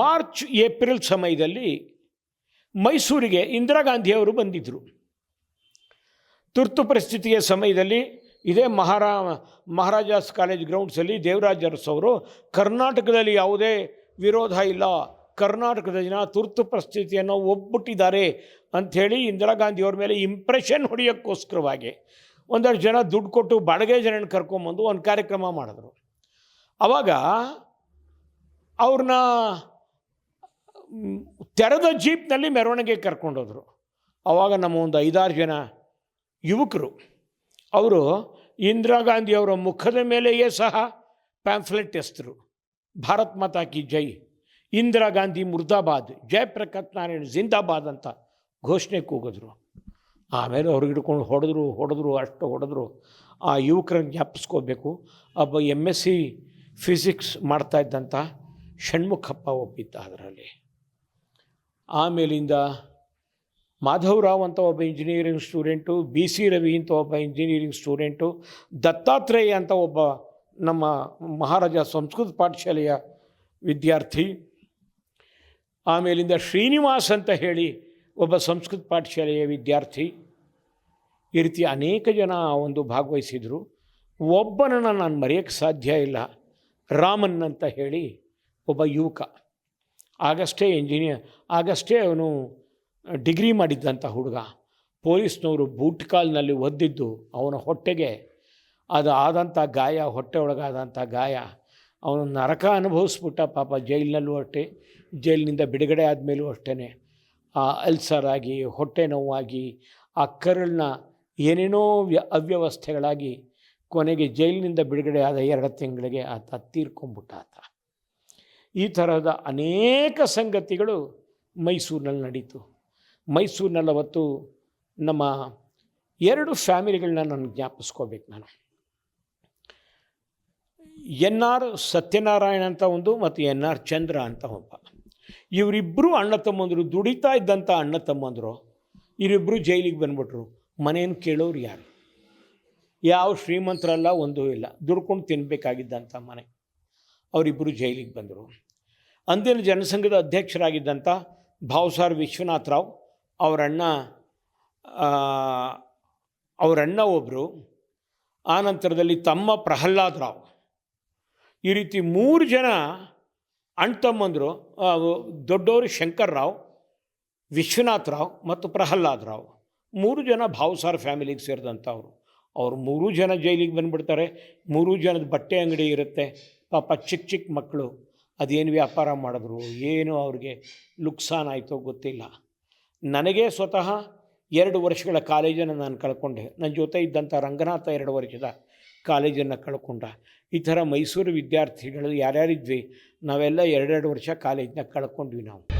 March, April ಸಮಯದಲ್ಲಿ ಮೈಸೂರಿಗೆ ಇಂದಿರಾ ಗಾಂಧಿಯವರು ಬಂದಿದ್ದರು ತುರ್ತು ಪರಿಸ್ಥಿತಿಯ ಸಮಯದಲ್ಲಿ ಇದೇ ಮಹಾರಾ, ಮಹಾರಾಜಾಸ್ ಕಾಲೇಜ್ ಗ್ರೌಂಡ್ಸಲ್ಲಿ ದೇವರಾಜ ಅರಸ್ ಅವರು, ಕರ್ನಾಟಕದಲ್ಲಿ ಯಾವುದೇ ವಿರೋಧ ಇಲ್ಲ, ಕರ್ನಾಟಕದ ಜನ ತುರ್ತು ಪರಿಸ್ಥಿತಿಯನ್ನು ಒಬ್ಬಟ್ಟಿದ್ದಾರೆ ಅಂಥೇಳಿ ಇಂದಿರಾ ಗಾಂಧಿಯವ್ರ ಮೇಲೆ ಇಂಪ್ರೆಷನ್ ಹೊಡೆಯೋಕ್ಕೋಸ್ಕರವಾಗಿ ಒಂದಷ್ಟು ಜನ ದುಡ್ಡು ಕೊಟ್ಟು ಬಾಡಿಗೆ ಜನನ ಕರ್ಕೊಂಬಂದು ಒಂದು ಕಾರ್ಯಕ್ರಮ ಮಾಡಿದ್ರು. ಆವಾಗ ಅವ್ರನ್ನ ತೆರೆದ ಜೀಪ್ನಲ್ಲಿ ಮೆರವಣಿಗೆ ಕರ್ಕೊಂಡೋದ್ರು. ಆವಾಗ ನಮ್ಮ ಒಂದು ಐದಾರು ಜನ ಯುವಕರು. ಅವರು ಇಂದಿರಾ ಗಾಂಧಿಯವರ ಮುಖದ ಮೇಲೆಯೇ ಸಹ ಪ್ಯಾಂಫ್ಲೆಟ್ ಎಸ್ತರು ಭಾರತ್ ಮಾತಾ ಕಿ ಜೈ, ಇಂದಿರಾ ಗಾಂಧಿ ಮುರ್ದಾಬಾದ್, ಜಯಪ್ರಕಾಶ್ ನಾರಾಯಣ್ ಜಿಂದಾಬಾದ್ ಅಂತ ಘೋಷಣೆ ಕೂಗಿದ್ರು. ಆಮೇಲೆ ಅವ್ರಿಗೆ ಹಿಡ್ಕೊಂಡು ಹೊಡೆದ್ರು ಹೊಡೆದ್ರು, ಅಷ್ಟು ಹೊಡೆದ್ರು. ಆ ಯುವಕರನ್ನು ಜ್ಞಾಪಿಸ್ಕೋಬೇಕು. ಒಬ್ಬ ಎಂ ಎಸ್ ಸಿ ಫಿಸಿಕ್ಸ್ ಮಾಡ್ತಾ ಇದ್ದಂಥ ಷಣ್ಮುಖಪ್ಪ ಒಪ್ಪಿದ್ದ ಅದರಲ್ಲಿ. ಆಮೇಲಿಂದ ಮಾಧವರಾವ್ ಅಂತ ಒಬ್ಬ engineering student B C Ravi ಅಂತ ಒಬ್ಬ ಇಂಜಿನಿಯರಿಂಗ್ ಸ್ಟೂಡೆಂಟು ದತ್ತಾತ್ರೇಯ ಅಂತ ಒಬ್ಬ ನಮ್ಮ ಮಹಾರಾಜ ಸಂಸ್ಕೃತ ಪಾಠಶಾಲೆಯ ವಿದ್ಯಾರ್ಥಿ, ಆಮೇಲಿಂದ ಶ್ರೀನಿವಾಸ್ ಅಂತ ಹೇಳಿ ಒಬ್ಬ ಸಂಸ್ಕೃತ ಪಾಠಶಾಲೆಯ ವಿದ್ಯಾರ್ಥಿ. ಈ ರೀತಿ ಅನೇಕ ಜನ ಒಂದು ಭಾಗವಹಿಸಿದರು. ಒಬ್ಬನನ್ನು ನಾನು ಮರೆಯೋಕ್ಕೆ ಸಾಧ್ಯ ಇಲ್ಲ. ರಾಮನ್ ಅಂತ ಹೇಳಿ ಒಬ್ಬ ಯುವಕ. ಆಗಷ್ಟೇ ಇಂಜಿನಿಯರ್ ಆಗಷ್ಟೇ ಅವನು ಡಿಗ್ರಿ ಮಾಡಿದ್ದಂಥ ಹುಡುಗ. ಪೊಲೀಸ್ನವರು ಬೂಟ್ ಕಾಲ್ನಲ್ಲಿ ಒದ್ದಿದ್ದು ಅವನ ಹೊಟ್ಟೆಗೆ. ಅದು ಆದಂಥ ಗಾಯ ಹೊಟ್ಟೆ ಒಳಗಾದಂಥ ಗಾಯ. ಅವನು ನರಕ ಅನುಭವಿಸ್ಬಿಟ್ಟ ಪಾಪ ಜೈಲಿನಲ್ಲೂ ಅಷ್ಟೇ, ಜೈಲಿನಿಂದ ಬಿಡುಗಡೆ ಆದಮೇಲೂ ಅಷ್ಟೇ ಆ ಅಲ್ಸರ್ ಆಗಿ, ಹೊಟ್ಟೆ ನೋವಾಗಿ, ಆ ಕರುಳನ್ನ ಏನೇನೋ ವ್ಯ, ಅವ್ಯವಸ್ಥೆಗಳಾಗಿ ಕೊನೆಗೆ ಜೈಲಿನಿಂದ ಬಿಡುಗಡೆ ಆದ ಎರಡು ತಿಂಗಳಿಗೆ ಆತ ತೀರ್ಕೊಂಬಿಟ್ಟ ಆತ. ಈ ತರಹದ ಅನೇಕ ಸಂಗತಿಗಳು ಮೈಸೂರಿನಲ್ಲಿ ನಡೀತು. ಮೈಸೂರಿನಲ್ಲಿ ಅವತ್ತು ನಮ್ಮ ಎರಡು ಫ್ಯಾಮಿಲಿಗಳನ್ನ ನಾನು ಜ್ಞಾಪಿಸ್ಕೋಬೇಕು ನಾನು. ಎನ್ ಆರ್ ಸತ್ಯನಾರಾಯಣ ಅಂತ ಒಂದು ಮತ್ತು ಎನ್ ಆರ್ ಚಂದ್ರ ಅಂತ ಒಬ್ಬ. ಇವರಿಬ್ಬರು ಅಣ್ಣ ತಮ್ಮಂದರು, ದುಡಿತಾ ಇದ್ದಂಥ ಅಣ್ಣ ತಮ್ಮಂದರು ಇವರಿಬ್ಬರು ಜೈಲಿಗೆ ಬಂದ್ಬಿಟ್ರು. ಮನೆಯನ್ನು ಕೇಳೋರು ಯಾರು? ಯಾವ ಶ್ರೀಮಂತರಲ್ಲ, ಒಂದೂ ಇಲ್ಲ. ದುಡ್ಕೊಂಡು ತಿನ್ನಬೇಕಾಗಿದ್ದಂಥ ಮನೆ. ಅವರಿಬ್ಬರು ಜೈಲಿಗೆ ಬಂದರು. ಅಂದಿನ ಜನಸಂಘದ ಅಧ್ಯಕ್ಷರಾಗಿದ್ದಂಥ ಭಾವಸಾರ್ ವಿಶ್ವನಾಥ್ ರಾವ್ ಅವರಣ್ಣ ಅವರಣ್ಣ ಒಬ್ಬರು ಆನಂತರದಲ್ಲಿ ತಮ್ಮ ಪ್ರಹ್ಲಾದ್ ರಾವ್. ಈ ರೀತಿ ಮೂರು ಜನ ಅಣ್ಣ ತಮ್ಮಂದರು ಆ, ದೊಡ್ಡವರು ವಿಶ್ವನಾಥ್ ರಾವ್ ಮತ್ತು ಪ್ರಹ್ಲಾದ್ ರಾವ್. ಮೂರು ಜನ ಭಾವಸಾರ್ ಫ್ಯಾಮಿಲಿಗೆ ಸೇರಿದಂಥವ್ರು. ಅವರು ಮೂರೂ ಜನ ಜೈಲಿಗೆ ಬಂದುಬಿಡ್ತಾರೆ. ಮೂರೂ ಜನದ ಬಟ್ಟೆ ಅಂಗಡಿ ಇರುತ್ತೆ. ಪಾಪ ಚಿಕ್ಕ ಚಿಕ್ಕ ಮಕ್ಕಳು. ಅದೇನು ವ್ಯಾಪಾರ ಮಾಡಿದ್ರು, ಏನು ಅವ್ರಿಗೆ ನುಕ್ಸಾನ್ ಆಯಿತೋ ಗೊತ್ತಿಲ್ಲ. ನನಗೆ ಸ್ವತಃ ಎರಡು ವರ್ಷಗಳ ಕಾಲೇಜನ್ನು ನಾನು ಕಳ್ಕೊಂಡೆ. ನನ್ನ ಜೊತೆ ಇದ್ದಂಥ ರಂಗನಾಥ ಎರಡು ವರ್ಷದ ಕಾಲೇಜನ್ನು ಕಳ್ಕೊಂಡ. ಈ ಥರ ಮೈಸೂರು ವಿದ್ಯಾರ್ಥಿಗಳು ಯಾರ್ಯಾರಿದ್ವಿ, ನಾವೆಲ್ಲ ಎರಡೆರಡು ವರ್ಷ ಕಾಲೇಜನ್ನ ಕಳ್ಕೊಂಡ್ವಿ ನಾವು.